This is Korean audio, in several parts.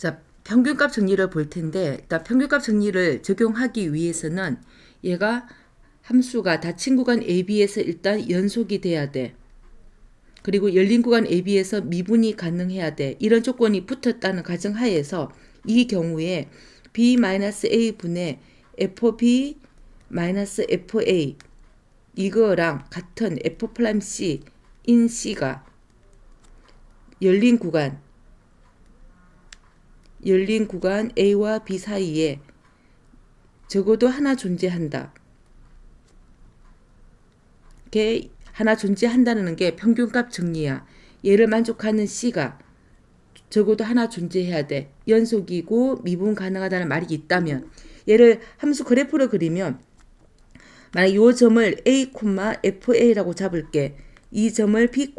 자, 평균값 정리를 볼 텐데 일단 평균값 정리를 적용하기 위해서는 얘가 함수가 닫힌 구간 AB에서 일단 연속이 돼야 돼. 그리고 열린 구간 AB에서 미분이 가능해야 돼. 이런 조건이 붙었다는 가정하에서 이 경우에 B-A분의 FB-FA 이거랑 같은 F'(C) 인 C가 열린 구간 열린 구간 A와 B 사이에 적어도 하나 존재한다. 게 하나 존재한다는 게 평균값 정리야. 얘를 만족하는 C가 적어도 하나 존재해야 돼. 연속이고 미분 가능하다는 말이 있다면 얘를 함수 그래프로 그리면 만약 요 점을 A, FA라고 잡을게. 이 점을 P,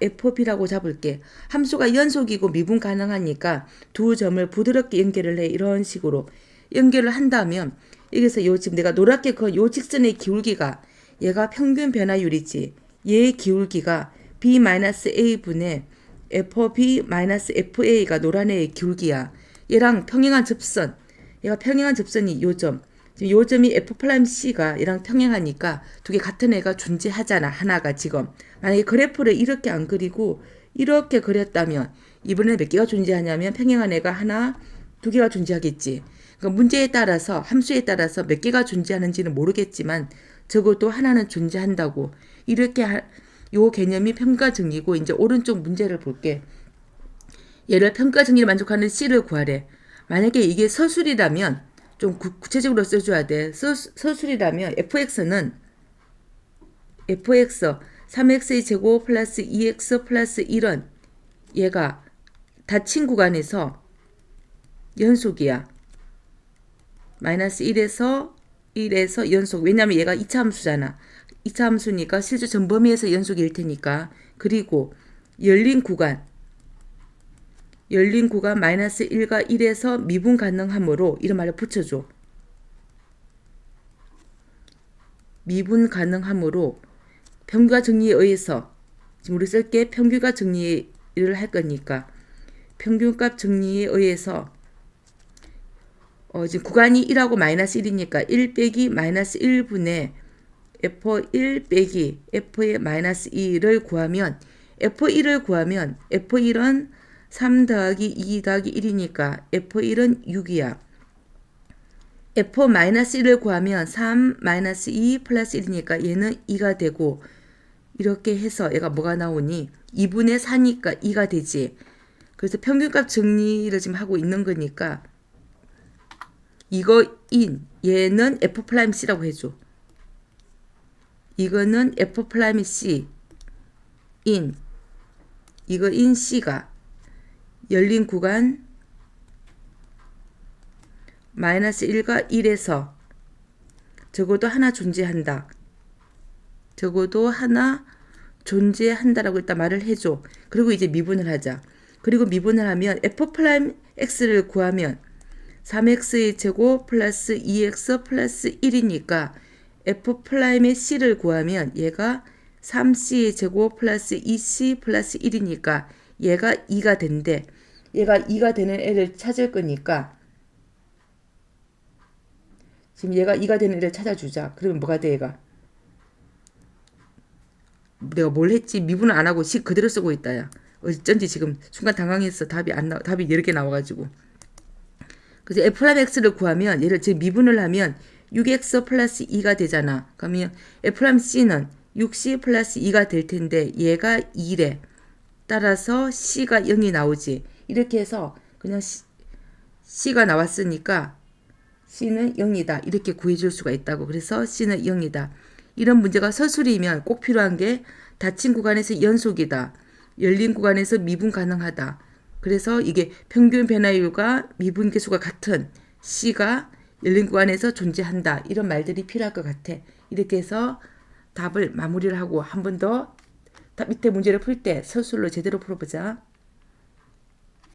FB라고 잡을게. 함수가 연속이고 미분 가능하니까 두 점을 부드럽게 연결을 해. 이런 식으로 연결을 한다면 여기서 요 지금 내가 노랗게 그요 직선의 기울기가 얘가 평균 변화율이지. 얘의 기울기가 B-A분의 FB-FA가 노란 애의 기울기야. 얘랑 평행한 접선. 얘가 평행한 접선이 요 점. 지금 요 점이 F'C가 얘랑 평행하니까 두 개 같은 애가 존재하잖아. 하나가 지금. 만약에 그래프를 이렇게 안 그리고 이렇게 그렸다면 이번에 몇 개가 존재하냐면 평행한 애가 하나, 두 개가 존재하겠지. 그러니까 문제에 따라서 함수에 따라서 몇 개가 존재하는지는 모르겠지만 적어도 하나는 존재한다고 이렇게 하, 요 개념이 평가 정리고 이제 오른쪽 문제를 볼게. 얘를 평가 정리를 만족하는 C를 구하래. 만약에 이게 서술이라면 좀 구, 체적으로 써줘야 돼. 서, 서술이라면 fx는 fx 3x의 제곱 플러스 2x 플러스 1은 얘가 닫힌 구간에서 연속이야. 마이너스 1에서 1에서 연속. 왜냐면 얘가 2차 함수잖아. 2차 함수니까 실제 전범위에서 연속일 테니까. 그리고 열린 구간. 열린 구간 마이너스 1과 1에서 미분 가능하므로 이런 말을 붙여줘. 미분 가능하므로 평균화 정리에 의해서 지금 우리 쓸게 평균화 정리를 할 거니까 평균값 정리에 의해서 어, 지금 구간이 1하고 마이너스 1이니까 1 빼기 마이너스 1분의 F1 빼기 F의 마이너스 2를 구하면 F1을 구하면 F1은 3 더하기 2 더하기 1이니까 F1은 6이야. F-1을 구하면 3 2 플러스 1이니까 얘는 2가 되고 이렇게 해서 얘가 뭐가 나오니 2분의 4니까 2가 되지. 그래서 평균값 정리를 지금 하고 있는 거니까 이거 인 얘는 F'C라고 해줘. 이거는 F'C 인 이거 인 C가 열린 구간 마이너스 1과 1에서 적어도 하나 존재한다. 적어도 하나 존재한다라고 일단 말을 해줘. 그리고 이제 미분을 하자. 그리고 미분을 하면 f 프라임 x를 구하면 3x의 제곱 플러스 2x 플러스 1이니까 f 프라임의 c를 구하면 얘가 3c의 제곱 플러스 2c 플러스 1이니까 얘가 2가 된대. 얘가 2가 되는 애를 찾을 거니까 지금 얘가 2가 되는 애를 찾아주자. 그러면 뭐가 돼 얘가? 내가 뭘 했지? 미분을 안 하고 식 그대로 쓰고 있다 야. 어쩐지 지금 순간 당황했어. 답이 안 나, 답이 여러 개 나와가지고. 그래서 f 플 x를 구하면 얘를 지금 미분을 하면 6x 플러스 2가 되잖아. 그러면 f 플 c는 6c 플러스 2가 될 텐데 얘가 2래. 따라서 c가 0이 나오지. 이렇게 해서 그냥 C, C가 나왔으니까 C는 0이다. 이렇게 구해줄 수가 있다고. 그래서 C는 0이다. 이런 문제가 서술이면 꼭 필요한 게 닫힌 구간에서 연속이다. 열린 구간에서 미분 가능하다. 그래서 이게 평균 변화율과 미분 계수가 같은 C가 열린 구간에서 존재한다. 이런 말들이 필요할 것 같아. 이렇게 해서 답을 마무리를 하고 한 번 더 밑에 문제를 풀 때 서술로 제대로 풀어보자.